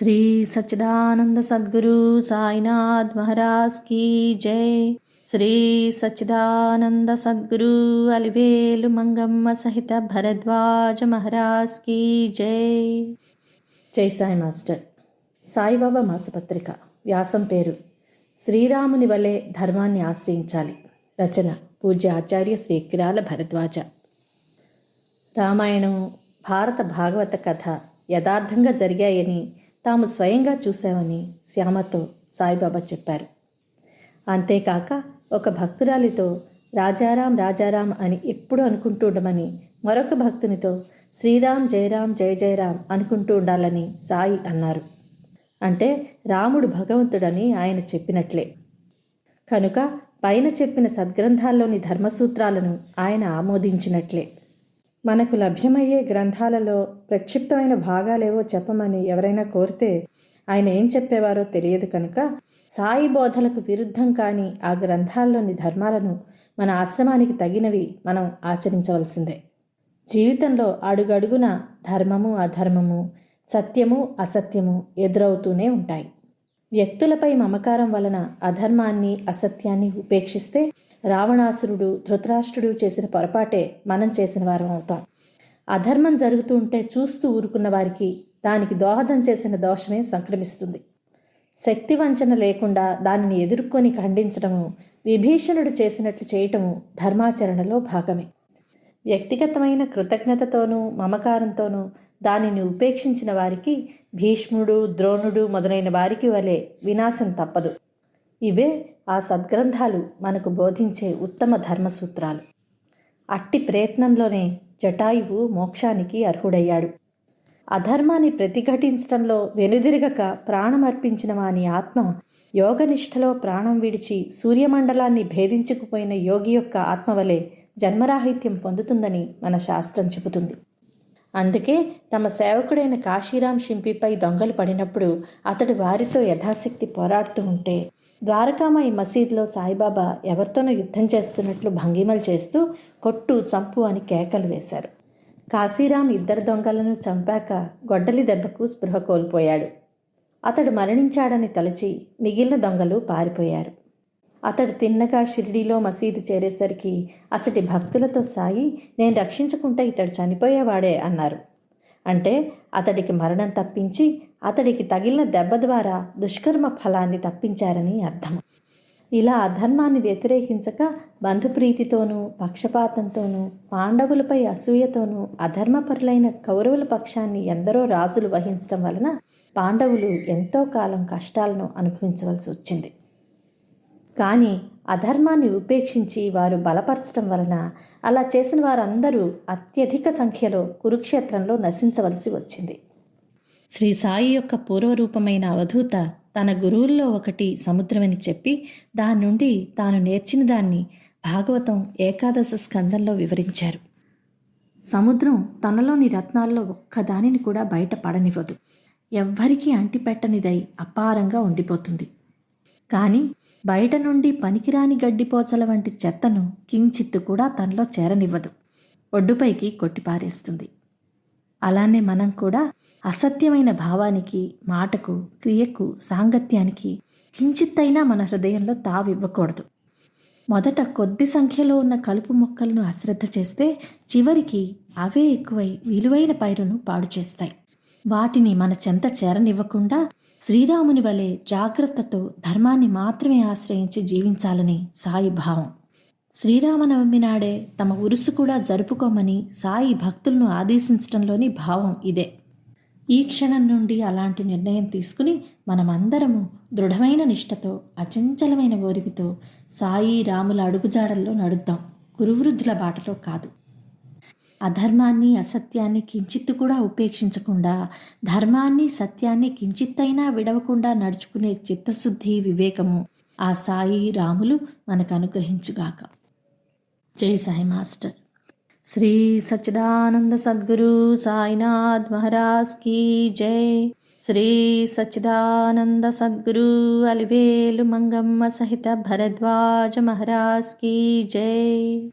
శ్రీ సచ్చిదానంద సద్గురు సాయినాథ్ మహారాజ్ కీ జై. శ్రీ సచ్చిదానంద సద్గురు అలివేలు మంగమ్మ సహిత భరద్వాజ మహారాజ్ కీ జై. జై సాయి మాస్టర్. సాయిబాబా మాసపత్రిక. వ్యాసం పేరు శ్రీరాముని వలె ధర్మాన్ని ఆశ్రయించాలి. రచన పూజ్య ఆచార్య శ్రీకిరాల భరద్వాజ. రామాయణం భారత భాగవత కథ యథార్థంగా జరిగాయని తాము స్వయంగా చూశామని శ్యామతో సాయిబాబా చెప్పారు. అంతేకాక ఒక భక్తురాలితో రాజారాం రాజారాం అని ఎప్పుడు అనుకుంటూ ఉండమని మరొక భక్తునితో శ్రీరామ్ జయరాం జయ జయరాం అనుకుంటూ ఉండాలని సాయి అన్నారు. అంటే రాముడు భగవంతుడని ఆయన చెప్పినట్లే. కనుక పైన చెప్పిన సద్గ్రంథాల్లోని ధర్మసూత్రాలను ఆయన ఆమోదించినట్లే. మనకు లభ్యమయ్యే గ్రంథాలలో ప్రక్షిప్తమైన భాగాలేవో చెప్పమని ఎవరైనా కోరితే ఆయన ఏం చెప్పేవారో తెలియదు కనుక సాయి బోధలకు విరుద్ధం కాని ఆ గ్రంథాల్లోని ధర్మాలను మన ఆశ్రమానికి తగినవి మనం ఆచరించవలసిందే. జీవితంలో అడుగడుగున ధర్మము అధర్మము సత్యము అసత్యము ఎదురవుతూనే ఉంటాయి. వ్యక్తులపై మమకారం వలన అధర్మాన్ని అసత్యాన్ని ఉపేక్షిస్తే రావణాసురుడు ధృతరాష్ట్రుడు చేసిన పొరపాటే మనం చేసిన వారం అవుతాం. అధర్మం జరుగుతూ ఉంటే చూస్తూ ఊరుకున్న వారికి దానికి దోహదం చేసిన దోషమే సంక్రమిస్తుంది. శక్తి వంచన లేకుండా దానిని ఎదుర్కొని ఖండించడము విభీషణుడు చేసినట్లు చేయటము ధర్మాచరణలో భాగమే. వ్యక్తిగతమైన కృతజ్ఞతతోనూ మమకారంతోనూ దానిని ఉపేక్షించిన వారికి భీష్ముడు ద్రోణుడు మొదలైన వారికి వలె వినాశం తప్పదు. ఇవే ఆ సద్గ్రంథాలు మనకు బోధించే ఉత్తమ ధర్మసూత్రాలు. అట్టి ప్రయత్నంలోనే జటాయువు మోక్షానికి అర్హుడయ్యాడు. అధర్మాన్ని ప్రతిఘటించడంలో వెనుదిరగక ప్రాణమర్పించిన వాని ఆత్మ యోగనిష్టలో ప్రాణం విడిచి సూర్యమండలాన్ని భేదించుకుపోయిన యోగి యొక్క ఆత్మవలే జన్మరాహిత్యం పొందుతుందని మన శాస్త్రం చెబుతుంది. అందుకే తమ సేవకుడైన కాశీరాం షింపిపై దొంగలు పడినప్పుడు అతడు వారితో యథాశక్తి పోరాడుతూ ఉంటే ద్వారకామాయి మసీద్లో సాయిబాబా ఎవరితోనో యుద్ధం చేస్తున్నట్లు భంగిమలు చేస్తూ కొట్టు చంపు అని కేకలు వేశారు. కాశీరాం ఇద్దరు దొంగలను చంపాక గొడ్డలి దెబ్బకు స్పృహ కోల్పోయాడు. అతడు మరణించాడని తలచి మిగిలిన దొంగలు పారిపోయారు. అతడు తిన్నగా షిరిడీలో మసీదు చేరేసరికి అతడి భక్తులతో సాయి నేను రక్షించకుంటే ఇతడు చనిపోయేవాడే అన్నారు. అంటే అతడికి మరణం తప్పించి అతడికి తగిలిన దెబ్బ ద్వారా దుష్కర్మ ఫలాన్ని తప్పించారని అర్థం. ఇలా అధర్మాన్ని వ్యతిరేకించక బంధుప్రీతితోనూ పక్షపాతంతోనూ పాండవులపై అసూయతోనూ అధర్మపరులైన కౌరవుల పక్షాన్ని ఎందరో రాజులు వహించడం వలన పాండవులు ఎంతో కాలం కష్టాలను అనుభవించవలసి వచ్చింది. కానీ అధర్మాన్ని ఉపేక్షించి వారు బలపరచడం వలన అలా చేసిన వారందరూ అత్యధిక సంఖ్యలో కురుక్షేత్రంలో నశించవలసి వచ్చింది. శ్రీ సాయి యొక్క పూర్వరూపమైన అవధూత తన గురువుల్లో ఒకటి సముద్రమని చెప్పి దాని నుండి తాను నేర్చిన దాన్ని భాగవతం ఏకాదశ స్కందంలో వివరించారు. సముద్రం తనలోని రత్నాల్లో ఒక్కదానిని కూడా బయట పడనివ్వదు. ఎవ్వరికీ అంటిపెట్టనిదై అపారంగా ఉండిపోతుంది. కానీ బయట నుండి పనికిరాని గడ్డిపోచల వంటి చెత్తను కించిత్తు కూడా తనలో చేరనివ్వదు. ఒడ్డుపైకి కొట్టిపారేస్తుంది. అలానే మనం కూడా అసత్యమైన భావానికి మాటకు క్రియకు సాంగత్యానికి కించిత్తైనా మన హృదయంలో తావివ్వకూడదు. మొదట కొద్ది సంఖ్యలో ఉన్న కలుపు మొక్కలను అశ్రద్ధ చేస్తే చివరికి అవే ఎక్కువై విలువైన పైరును పాడు చేస్తాయి. వాటిని మన చెంత చేరనివ్వకుండా శ్రీరాముని వలె జాగ్రత్తతో ధర్మాన్ని మాత్రమే ఆశ్రయించి జీవించాలని సాయి భావం. శ్రీరామనవమి నాడే తమ ఉరుసు కూడా జరుపుకోమని సాయి భక్తులను ఆదేశించడంలోని భావం ఇదే. ఈ క్షణం నుండి అలాంటి నిర్ణయం తీసుకుని మనమందరము దృఢమైన నిష్టతో అచంచలమైన ఓరిమితో సాయి రాముల అడుగుజాడల్లో నడుద్దాం. గురువృద్ధుల బాటలో కాదు. అధర్మాన్ని అసత్యాన్ని కించిత్తు కూడా ఉపేక్షించకుండా ధర్మాన్ని సత్యాన్ని కించిత్తైనా విడవకుండా నడుచుకునే చిత్తశుద్ధి వివేకము ఆ సాయి రాములు మనకు అనుగ్రహించుగాక జై సాయి మాస్టర్. శ్రీ సచ్చిదానంద సద్గురు సాయినాథ్ మహారాజ్ కీ జై. శ్రీ సచ్చిదానంద సద్గురు అలివేలు మంగమ్మ సహిత భరద్వాజ మహారాజ్ కీ జై.